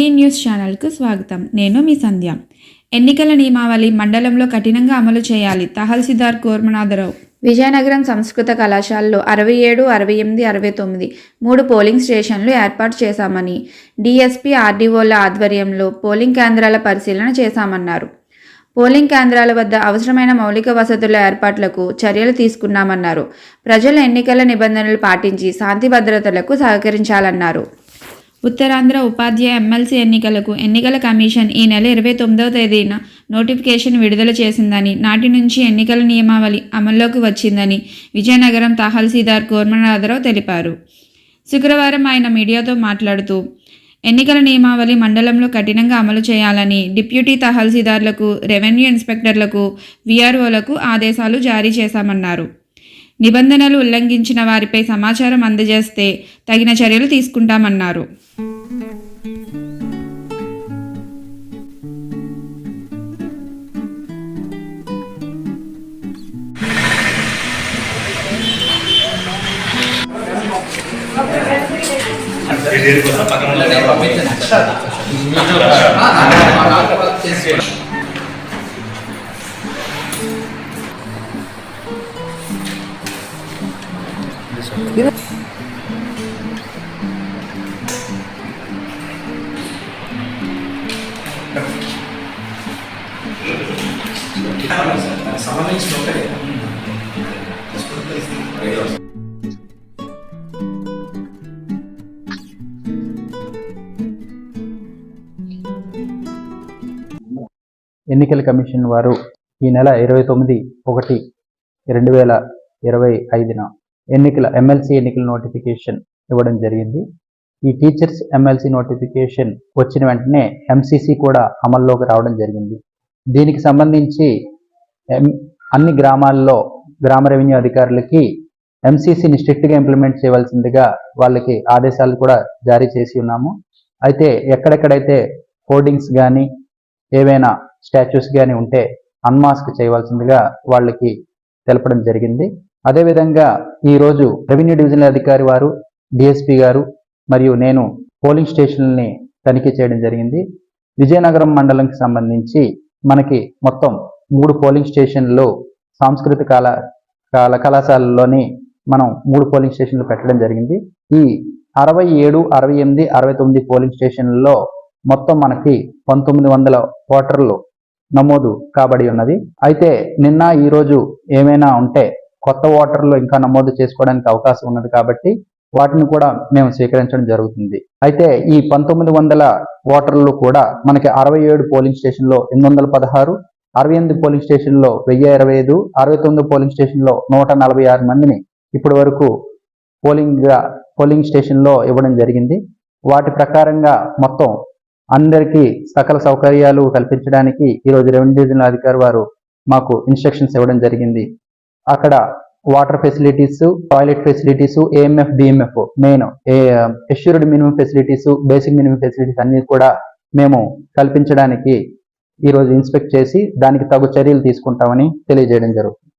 D news ఛానల్కు స్వాగతం. నేను మీ సంధ్య. ఎన్నికల నియమావళి మండలంలో కఠినంగా అమలు చేయాలి. తహసీల్దార్ కోర్మనాథరావు. విజయనగరం సంస్కృత కళాశాలలో అరవై ఏడు అరవై ఎనిమిది అరవై తొమ్మిది మూడు పోలింగ్ స్టేషన్లు ఏర్పాటు చేశామని డిఎస్పీ ఆర్డీఓల ఆధ్వర్యంలో పోలింగ్ కేంద్రాల పరిశీలన చేశామన్నారు. పోలింగ్ కేంద్రాల వద్ద అవసరమైన మౌలిక వసతుల ఏర్పాట్లకు చర్యలు తీసుకున్నామన్నారు. ప్రజలు ఎన్నికల నిబంధనలు పాటించి శాంతి భద్రతలకు సహకరించాలన్నారు. ఉత్తరాంధ్ర ఉపాధ్యాయ ఎమ్మెల్సీ ఎన్నికలకు ఎన్నికల కమిషన్ ఈ నెల ఇరవై తొమ్మిదవ తేదీన నోటిఫికేషన్ విడుదల చేసిందని నాటి నుంచి ఎన్నికల నియమావళి అమల్లోకి వచ్చిందని విజయనగరం తహసీల్దార్ కోర్మనాథరావు తెలిపారు. శుక్రవారం ఆయన మీడియాతో మాట్లాడుతూ ఎన్నికల నియమావళి మండలంలో కఠినంగా అమలు చేయాలని డిప్యూటీ తహసీల్దార్లకు రెవెన్యూ ఇన్స్పెక్టర్లకు విఆర్ఓలకు ఆదేశాలు జారీ చేశామన్నారు. నిబంధనలు ఉల్లంఘించిన వారిపై సమాచారం అందజేస్తే తగిన చర్యలు తీసుకుంటామన్నారు. సంబంధించిన ఎన్నికల కమిషన్ వారు ఈ నెల ఇరవై తొమ్మిది ఒకటి రెండు వేల ఇరవై ఐదున ఎన్నికల ఎమ్మెల్సీ ఎన్నికల నోటిఫికేషన్ ఇవ్వడం జరిగింది. ఈ టీచర్స్ ఎమ్మెల్సీ నోటిఫికేషన్ వచ్చిన వెంటనే ఎంసీసీ కూడా అమల్లోకి రావడం జరిగింది. దీనికి సంబంధించి ఎం- అన్ని గ్రామాల్లో గ్రామ రెవెన్యూ అధికారులకి ఎంసీసీని స్ట్రిక్ట్గా ఇంప్లిమెంట్ చేయవలసిందిగా వాళ్ళకి ఆదేశాలు కూడా జారీ చేసి ఉన్నాము. అయితే ఎక్కడెక్కడైతే హోర్డింగ్స్ కానీ ఏవైనా స్టాచ్యూస్ కానీ ఉంటే అన్మాస్క్ చేయవలసిందిగా వాళ్ళకి తెలపడం జరిగింది. అదేవిధంగా ఈరోజు రెవెన్యూ డివిజనల్ అధికారి వారు డిఎస్పీ గారు మరియు నేను పోలింగ్ స్టేషన్లని తనిఖీ చేయడం జరిగింది. విజయనగరం మండలంకి సంబంధించి మనకి మొత్తం మూడు పోలింగ్ స్టేషన్లు సాంస్కృతిక కళ కళ కళాశాలలోని మనం మూడు పోలింగ్ స్టేషన్లు పెట్టడం జరిగింది. ఈ అరవై ఏడు అరవై ఎనిమిది అరవై తొమ్మిది పోలింగ్ స్టేషన్లలో మొత్తం మనకి పంతొమ్మిది వందల ఓటర్లు నమోదు కాబడి ఉన్నది. అయితే నిన్న ఈరోజు ఏమైనా ఉంటే కొత్త ఓటర్లు ఇంకా నమోదు చేసుకోవడానికి అవకాశం ఉన్నది కాబట్టి వాటిని కూడా మేము స్వీకరించడం జరుగుతుంది. అయితే ఈ పంతొమ్మిది వందల ఓటర్లు కూడా మనకి అరవై ఏడు పోలింగ్ స్టేషన్లో ఎనిమిది వందల పదహారు అరవై ఎనిమిది పోలింగ్ స్టేషన్లో వెయ్యి ఇరవై ఐదు అరవై తొమ్మిది పోలింగ్ స్టేషన్లో నూట నలభై ఆరు మందిని ఇప్పటి వరకు పోలింగ్ పోలింగ్ స్టేషన్లో ఇవ్వడం జరిగింది. వాటి ప్రకారంగా మొత్తం అందరికీ సకల సౌకర్యాలు కల్పించడానికి ఈరోజు రెవెన్యూ డివిజనల్ అధికారి వారు మాకు ఇన్స్ట్రక్షన్స్ ఇవ్వడం జరిగింది. అక్కడ water facilities toilet facilities AMF BMF main assured minimum facilities basic minimum facilities అన్ని కూడా మేము కల్పించడానికి ఈరోజు ఇన్స్పెక్ట్ చేసి దానికి తగు చర్యలు తీసుకుంటామని తెలియజేయడం జరుగుతుంది.